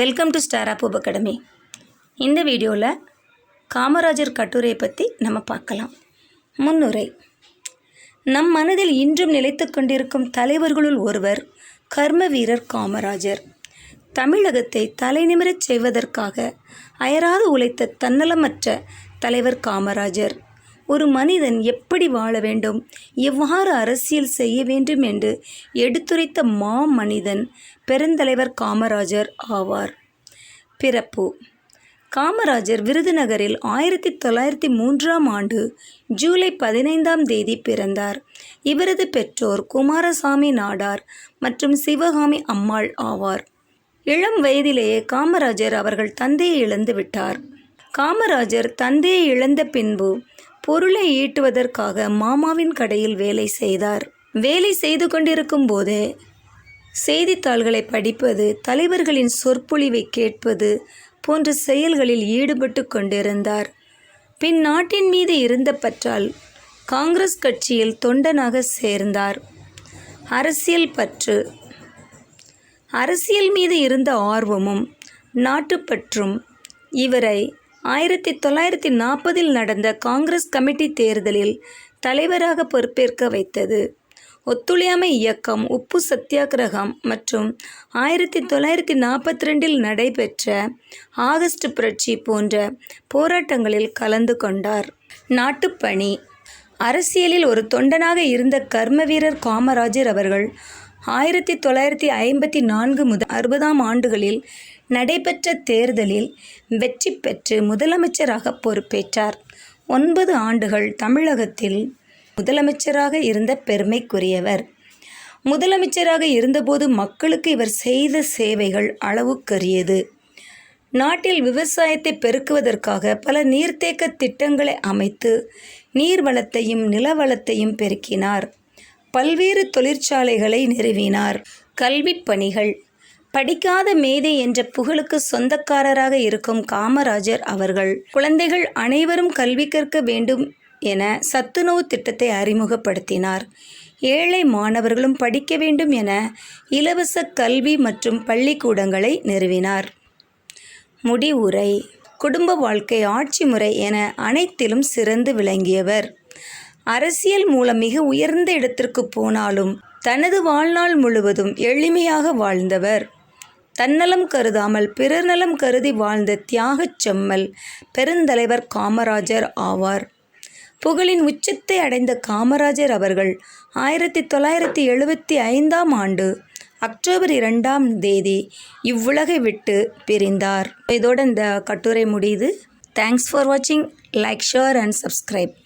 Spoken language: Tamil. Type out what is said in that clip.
Welcome to Star of Academy இந்த வீடியோவில் காமராஜர் கட்டுரையை பற்றி நம்ம பார்க்கலாம். முன்னுரை. நம் மனதில் இன்றும் நிலைத்து கொண்டிருக்கும் தலைவர்களுள் ஒருவர் கர்ம வீரர் காமராஜர். தமிழகத்தை தலைநிமிரச் செய்வதற்காக அயராது உழைத்த தன்னலமற்ற தலைவர் காமராஜர். ஒரு மனிதன் எப்படி வாழ வேண்டும்? எவ்வாறு அரசியல் செய்ய வேண்டும் என்று எடுத்துரைத்த மா மனிதன் பெருந்தலைவர் காமராஜர் ஆவார். பிறப்பு. காமராஜர் விருதுநகரில் ஆயிரத்தி தொள்ளாயிரத்தி மூன்றாம் ஆண்டு ஜூலை பதினைந்தாம் தேதி பிறந்தார். இவரது பெற்றோர் குமாரசாமி நாடார் மற்றும் சிவகாமி அம்மாள் ஆவார். இளம் வயதிலேயே காமராஜர் அவர்கள் தந்தையை இழந்து விட்டார். காமராஜர் தந்தையை இழந்த பின்பு பொருளை ஈட்டுவதற்காக மாமாவின் கடையில் வேலை செய்தார். வேலை செய்து கொண்டிருக்கும் போதே செய்தித்தாள்களை படிப்பது தலைவர்களின் சொற்பொழிவை கேட்பது போன்ற செயல்களில் ஈடுபட்டு கொண்டிருந்தார். பின் நாட்டின் மீது இருந்த பற்றால் காங்கிரஸ் கட்சியில் தொண்டனாக சேர்ந்தார். அரசியல் பற்று. அரசியல் மீது இருந்த ஆர்வமும் நாட்டுப்பற்றும் இவரை ஆயிரத்தி தொள்ளாயிரத்தி நாற்பதில் நடந்த காங்கிரஸ் கமிட்டி தேர்தலில் தலைவராக பொறுப்பேற்க வைத்தது. ஒத்துழையாமை இயக்கம் உப்பு சத்தியாகிரகம் மற்றும் ஆயிரத்தி தொள்ளாயிரத்தி நாற்பத்தி ரெண்டில் நடைபெற்ற ஆகஸ்ட் புரட்சி போன்ற போராட்டங்களில் கலந்து கொண்டார். நாட்டுப்பணி. அரசியலில் ஒரு தொண்டனாக இருந்த கர்ம வீரர் காமராஜர் அவர்கள் ஆயிரத்தி தொள்ளாயிரத்தி ஐம்பத்தி நான்கு முதல் அறுபதாம் ஆண்டுகளில் நடைபெற்ற தேர்தலில் வெற்றி பெற்று முதலமைச்சராக பொறுப்பேற்றார். ஒன்பது ஆண்டுகள் தமிழகத்தில் முதலமைச்சராக இருந்த பெருமைக்குரியவர். முதலமைச்சராக இருந்தபோது மக்களுக்கு இவர் செய்த சேவைகள் அளவுக்கரியது. நாட்டில் விவசாயத்தை பெருக்குவதற்காக பல நீர்த்தேக்க திட்டங்களை அமைத்து நீர்வளத்தையும் நிலவளத்தையும் பெருக்கினார். பல்வேறு தொழிற்சாலைகளை நிறுவினார். கல்விப் பணிகள். படிக்காத மேதை என்ற புகழுக்கு சொந்தக்காரராக இருக்கும் காமராஜர் அவர்கள் குழந்தைகள் அனைவரும் கல்வி கற்க வேண்டும் என சத்துணவு திட்டத்தை அறிமுகப்படுத்தினார். ஏழை மாணவர்களும் படிக்க வேண்டும் என இலவச கல்வி மற்றும் பள்ளிக்கூடங்களை நிறுவினார். முடிவுரை. குடும்ப வாழ்க்கை ஆட்சி முறை என அனைத்திலும் சிறந்து விளங்கியவர். அரசியல் மூலம் மிக உயர்ந்த இடத்திற்கு போனாலும் தனது வாழ்நாள் முழுவதும் எளிமையாக வாழ்ந்தவர். தன்னலம் கருதாமல் பிறர் நலம் கருதி வாழ்ந்த தியாகச் செம்மல் பெருந்தலைவர் காமராஜர் ஆவார். புகழின் உச்சத்தை அடைந்த காமராஜர் அவர்கள் ஆயிரத்தி தொள்ளாயிரத்தி எழுபத்தி ஐந்தாம் ஆண்டு அக்டோபர் இரண்டாம் தேதி இவ்வுலகை விட்டு பிரிந்தார். இதோட இந்த கட்டுரை முடியுது. தேங்க்ஸ் ஃபார் வாட்சிங் லைக் ஷேர் அண்ட் சப்ஸ்கிரைப்